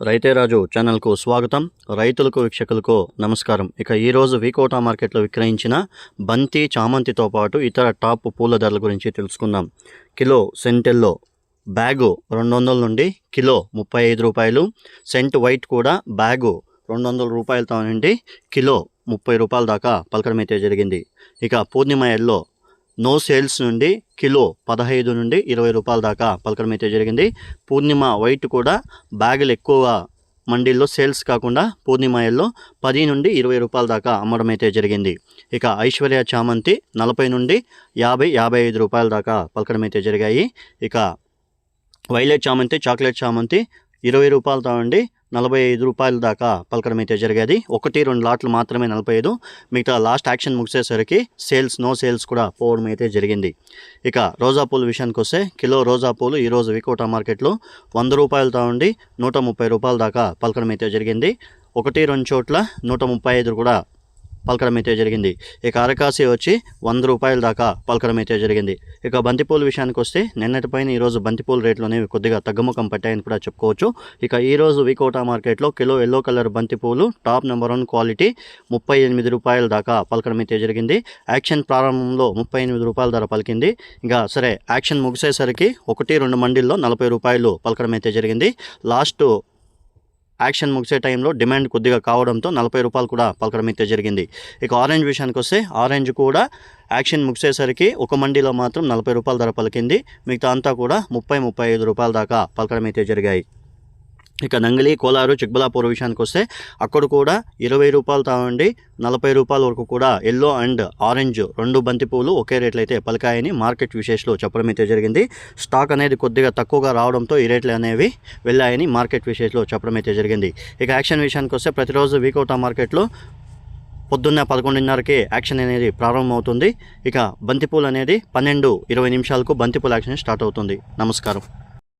రైతే రాజు ఛానల్కు స్వాగతం. రైతులకు వీక్షకులకు నమస్కారం. ఇక ఈరోజు వీకోటా మార్కెట్లో విక్రయించిన బంతి చామంతితో పాటు ఇతర టాప్ పూల ధరల గురించి తెలుసుకుందాం. కిలో సెంటెల్లో బ్యాగు రెండు వందల నుండి కిలో ముప్పై ఐదు రూపాయలు సెంట్ వైట్ కూడా బ్యాగు రెండు వందల రూపాయలతో నుండి కిలో ముప్పై రూపాయల దాకా పలకడం అయితే జరిగింది. ఇక పూర్ణిమ ఎల్లో నో సేల్స్ నుండి కిలో పదహైదు నుండి ఇరవై రూపాయల దాకా పలకడం అయితే జరిగింది. పూర్ణిమ వైట్ కూడా బ్యాగులు ఎక్కువ మండీల్లో సేల్స్ కాకుండా పూర్ణిమాయల్లో పది నుండి ఇరవై రూపాయల దాకా అమ్మడం అయితే జరిగింది. ఇక ఐశ్వర్య చామంతి నలభై నుండి యాభై యాభై ఐదు రూపాయల దాకా పలకడం అయితే జరిగాయి. ఇక వైలెట్ చామంతి చాక్లెట్ చామంతి ఇరవై రూపాయలతో అండి నలభై ఐదు రూపాయల దాకా పలకడం అయితే జరిగేది. ఒకటి రెండు లాట్లు మాత్రమే నలభై ఐదు. మిగతా లాస్ట్ యాక్షన్ ముగిసేసరికి సేల్స్ నో సేల్స్ కూడా పోవడం అయితే జరిగింది. ఇక రోజా పూలు విషయానికి వస్తే కిలో రోజా పూలు ఈరోజు వికోటా మార్కెట్లో వంద రూపాయలతో ఉండి నూట ముప్పై రూపాయల దాకా పలకడం అయితే జరిగింది. ఒకటి రెండు చోట్ల నూట ముప్పై ఐదు కూడా పలకడం అయితే జరిగింది. ఇక అరకాసి వచ్చి వంద రూపాయల దాకా పలకడం అయితే జరిగింది. ఇక బంతిపూల విషయానికి వస్తే నిన్నటిపైన ఈరోజు బంతిపూల రేట్లు అనేవి కొద్దిగా తగ్గుముఖం పట్టాయని కూడా చెప్పుకోవచ్చు. ఇక ఈరోజు వికోటా మార్కెట్లో కిలో ఎల్లో కలర్ బంతిపూలు టాప్ నెంబర్ వన్ క్వాలిటీ ముప్పై ఎనిమిది రూపాయల దాకా పలకడం అయితే జరిగింది. యాక్షన్ ప్రారంభంలో ముప్పై ఎనిమిది రూపాయల ధర పలికింది. ఇంకా సరే యాక్షన్ ముగిసేసరికి ఒకటి రెండు మండీల్లో నలభై రూపాయలు పలకడం అయితే జరిగింది. లాస్ట్ యాక్షన్ ముగిసే టైంలో డిమాండ్ కొద్దిగా కావడంతో నలభై రూపాయలు కూడా పలకడం అయితే జరిగింది. ఇక ఆరెంజ్ విషయానికి వస్తే ఆరెంజ్ కూడా యాక్షన్ ముగిసేసరికి ఒక మండీలో మాత్రం నలభై రూపాయల ధర పలికింది. మిగతా అంతా కూడా ముప్పై ముప్పై ఐదు రూపాయల దాకా పలకడం అయితే జరిగాయి. ఇక నంగిలి కోలారు చిక్బలాపూర్ విషయానికి వస్తే అక్కడ కూడా ఇరవై రూపాయలు తాగండి నలభై రూపాయల వరకు కూడా ఎల్లో అండ్ ఆరెంజ్ రెండు బంతిపూలు ఒకే రేట్లు అయితే పలికాయని మార్కెట్ విశేషలో చెప్పడం అయితే జరిగింది. స్టాక్ అనేది కొద్దిగా తక్కువగా రావడంతో ఈ రేట్లు అనేవి వెళ్ళాయని మార్కెట్ విశేషలో చెప్పడం అయితే జరిగింది. ఇక యాక్షన్ విషయానికి వస్తే ప్రతిరోజు వీకౌటా మార్కెట్లో పొద్దున్న పదకొండున్నరకే యాక్షన్ అనేది ప్రారంభమవుతుంది. ఇక బంతిపూలు అనేది పన్నెండు ఇరవై నిమిషాలకు బంతిపూల యాక్షన్ స్టార్ట్ అవుతుంది. నమస్కారం.